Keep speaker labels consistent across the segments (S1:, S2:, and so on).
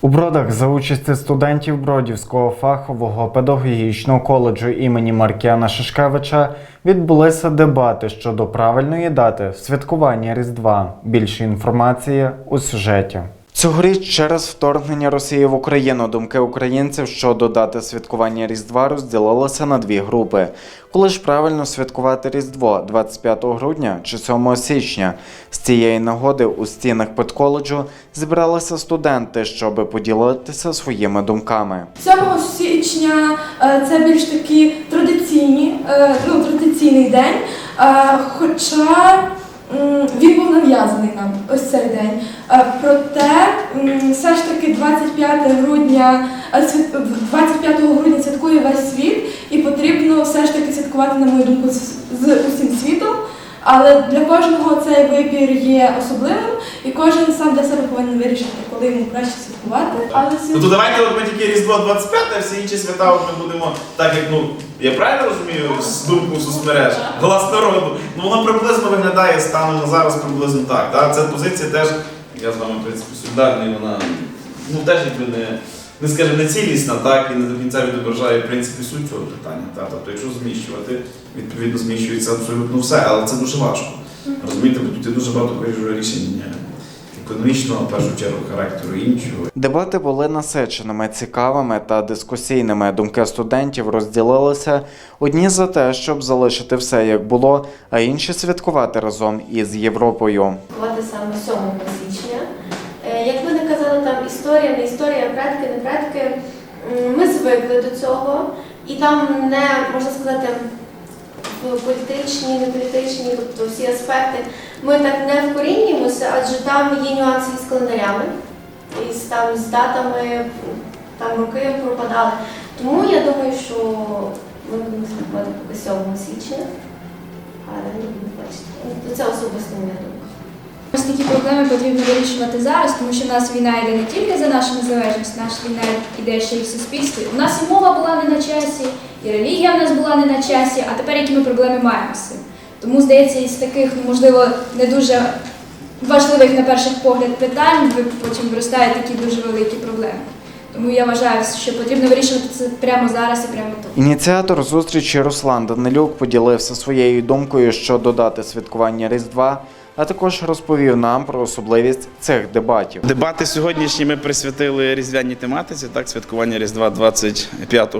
S1: У бродах за участі студентів Бродівського фахового педагогічного коледжу імені Маркіана Шишкевича відбулися дебати щодо правильної дати святкування Різдва. Більше інформації у сюжеті. Цьогоріч через вторгнення Росії в Україну думки українців щодо дати святкування Різдва розділилися на дві групи. Коли ж правильно святкувати Різдво 25 грудня чи 7 січня? З цієї нагоди у стінах педколеджу зібралися студенти, щоб поділитися своїми думками.
S2: 7 січня е, це більш такі традиційні, е, ну, традиційний день, е, хоча він був нав'язаний нам ось цей день. Е, Проте все ж таки 25 грудня, е, 25 грудня святкує весь світ, і потрібно все ж таки святкувати, на мою думку, з усім світом. Але для кожного цей вибір є особливим, і кожен сам для себе повинен вирішити, коли йому краще святкувати. Але
S3: Ну то давайте от ми тільки Різдво 25, а всі інші свята от ми будемо так, як ну. Я правильно розумію з думку соцмереж, глас народу. Ну воно приблизно виглядає станом на зараз приблизно так. Да? Це позиція теж, я з вами в принципі солідарний, вона ну теж якби не, не скажімо, не цілісна, так, і не до кінця відображає в принципі суть цього питання. Так? Тобто, якщо зміщувати, відповідно зміщується абсолютно все, але це дуже важко. Розумієте, бо тут є дуже багато рішень е, економічного, в першу чергу, характеру іншого.
S1: Дебати були насиченими, цікавими та дискусійними. Думки студентів розділилися одні за те, щоб залишити все як було, а інші святкувати разом із Європою.
S4: святкувати саме 7 січня. Е, Як ви не казали, там історія, не історія, предки, не предки. Ми звикли до цього, і там не можна сказати політичні, неполітичні, тобто всі аспекти. Ми так не вкорінюємося, адже там є нюанси із календарями, і з, там, з датами, там роки пропадали. Тому я думаю, що ми будемо слідкувати поки 7 січня, але не будемо бачити. Це особисто моя думка.
S5: Ось такі проблеми потрібно вирішувати зараз, тому що в нас війна йде не тільки за нашу незалежність, наша війна йде ще й в суспільстві. У нас і мова була не на часі, і релігія в нас була не на часі, а тепер які ми проблеми маємо з. Тому здається, із таких, ну, можливо, не дуже важливих на перших погляд питань, ви потім виростають такі дуже великі проблеми. Тому я вважаю, що потрібно вирішувати це прямо зараз і прямо тут.
S1: Ініціатор зустрічі Руслан Данилюк поділився своєю думкою щодо дати святкування Різдва, а також розповів нам про особливість цих дебатів.
S6: Дебати сьогоднішні ми присвятили різдвяній тематиці, так, святкування Різдва 25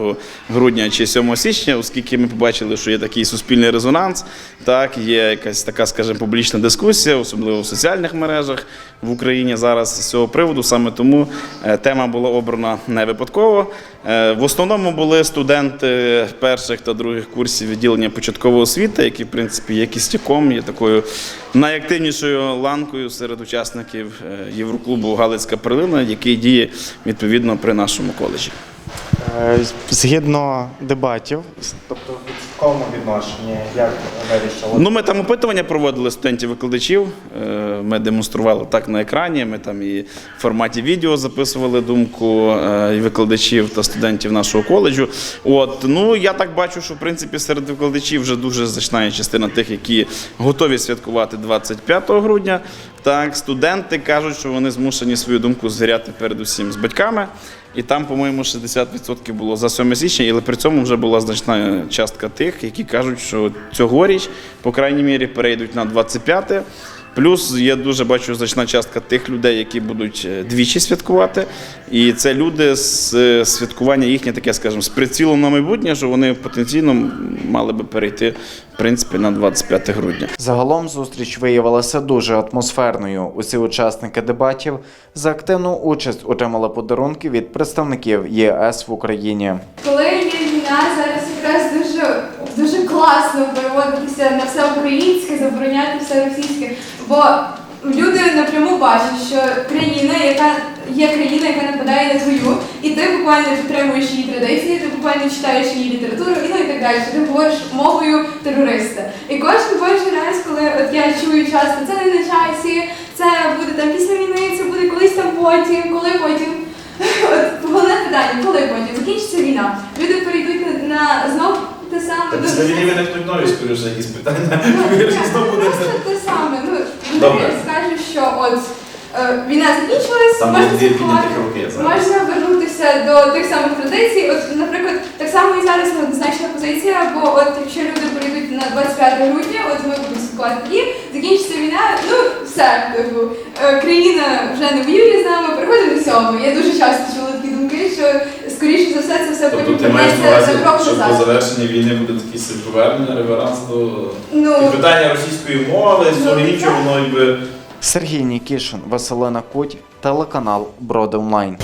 S6: грудня чи 7 січня, оскільки ми побачили, що є такий суспільний резонанс, так, є якась така, скажімо, публічна дискусія, особливо в соціальних мережах в Україні зараз з цього приводу. Саме тому е, тема була обрана не випадково. Е, В основному були студенти перших та других курсів відділення початкової освіти, які, в принципі, є кістяком, є такою найактивнішою ланкою серед учасників е, Євроклубу Галицька Прилина, який діє відповідно при нашому коледжі.
S1: Е, Згідно дебатів, тобто відношенні, як вирішили?
S6: Ну, ми там опитування проводили студентів-викладачів. е, Ми демонстрували так на екрані. Ми там і в форматі відео записували думку е, і викладачів та студентів нашого коледжу. От ну я так бачу, що в принципі серед викладачів вже дуже значна частина тих, які готові святкувати 25 грудня. Так, студенти кажуть, що вони змушені свою думку звіряти передусім з батьками. І там, по-моєму, 60% було за 7 січня, але при цьому вже була значна частка тих, які кажуть, що цьогоріч, по крайній мірі, перейдуть на 25. Плюс є дуже бачу значна частка тих людей, які будуть е, двічі святкувати. І це люди з е, святкування їхнє таке, скажімо, з прицілом на майбутнє, що вони потенційно мали би перейти в принципі на 25 грудня.
S1: Загалом зустріч виявилася дуже атмосферною. Усі учасники дебатів за активну участь отримали подарунки від представників ЄС в Україні.
S7: Коли є війна, зараз якраз дуже дуже класно переводитися на все українське, забороняти все російське. Бо люди напряму бачать, що країна, яка є країна, яка нападає на твою, і ти буквально підтримуєш її традиції, ти буквально читаєш її літературу і ну і так далі. Ти говориш мовою терориста. І кожен божий раз, коли от я чую часто, це не на часі, це буде там після війни, це буде колись там потім, коли потім. От головне питання, коли потім закінчиться війна, люди перейдуть на, на знов те
S3: війни виникнуть нові, скоріше, якісь питання.
S7: Ну,
S3: знову буде
S7: просто те саме. Ну,
S3: Добре.
S7: скажуть, що от е, війна закінчилась,
S6: Там
S7: можна
S6: є дві
S7: святкувати.
S6: руки зараз.
S7: Можна вернутися до тих самих традицій. От, наприклад, так само і зараз неоднозначна позиція, бо от якщо люди прийдуть на 25 грудня, от ми будемо святкувати тоді, закінчиться війна, ну все, типу, е, країна вже не воює з нами, переходимо до сьому. Я дуже часто чула такі думки, що скоріше за все це все
S6: Тобто
S7: потім
S6: ти маєш на увазі,
S7: за крок
S6: що по
S7: назад.
S6: завершенні війни буде такий собі повернення, реверанс до
S7: Ну,
S6: і питання російської мови, всього
S7: Ну,
S6: іншого, воно якби
S1: Сергій Нікішин, Василина Куть, телеканал Броди Онлайн.